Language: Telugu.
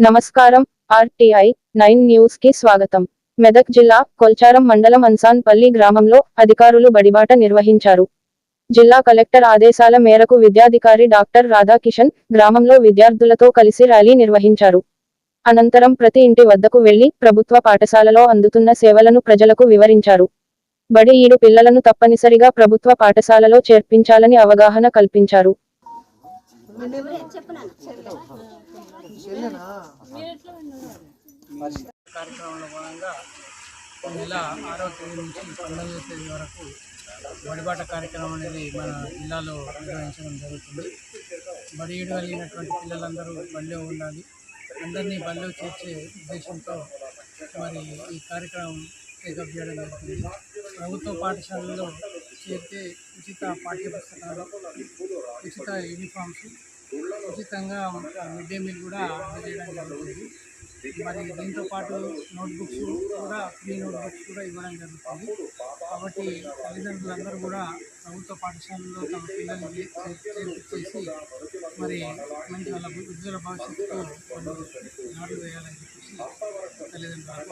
నమస్కారం ఆర్టీఐ నైన్ న్యూస్కి స్వాగతం. మెదక్ జిల్లా కొల్చారం మండలం అన్సాన్పల్లి గ్రామంలో అధికారులు బడిబాట నిర్వహించారు. జిల్లా కలెక్టర్ ఆదేశాల మేరకు విద్యాధికారి డాక్టర్ రాధాకిషన్ గ్రామంలో విద్యార్థులతో కలిసి ర్యాలీ నిర్వహించారు. అనంతరం ప్రతి ఇంటి వద్దకు వెళ్ళి ప్రభుత్వ పాఠశాలలో అందుతున్న సేవలను ప్రజలకు వివరించారు. బడి ఈడు పిల్లలను తప్పనిసరిగా ప్రభుత్వ పాఠశాలలో చేర్పించాలని అవగాహన కల్పించారు. కార్యక్రమంలో భాగంగా ఈ నెల ఆరవ తేదీ నుంచి పంతొమ్మిదవ తేదీ వరకు వడిబాట కార్యక్రమం అనేది మన జిల్లాలో నిర్వహించడం జరుగుతుంది. బడి ఈడు పిల్లలందరూ బళ్ళో ఉండాలి. అందరినీ బళ్ళో చేర్చే ఉద్దేశంతో మరి ఈ కార్యక్రమం టేకప్ చేయడం జరుగుతుంది. ప్రభుత్వ పాఠశాలలో చేరితే ఉచిత పాఠ్యపుస్తకాలు ఉచిత యూనిఫామ్స్ ఉచితంగా మిడ్ డే మీల్ కూడా అందజేయడం జరుగుతుంది. మరి దీంతో పాటు నోట్బుక్స్ కూడా ఫ్రీ నోట్బుక్స్ కూడా ఇవ్వడం జరుగుతుంది. కాబట్టి తల్లిదండ్రులందరూ కూడా ప్రభుత్వ పాఠశాలలో తమ పిల్లల్ని చేసి మరి మంచి వాళ్ళ ఉజ్వల భవిష్యత్తుకు వాళ్ళు నాడు వేయాలని చెప్పేసి తల్లిదండ్రులకు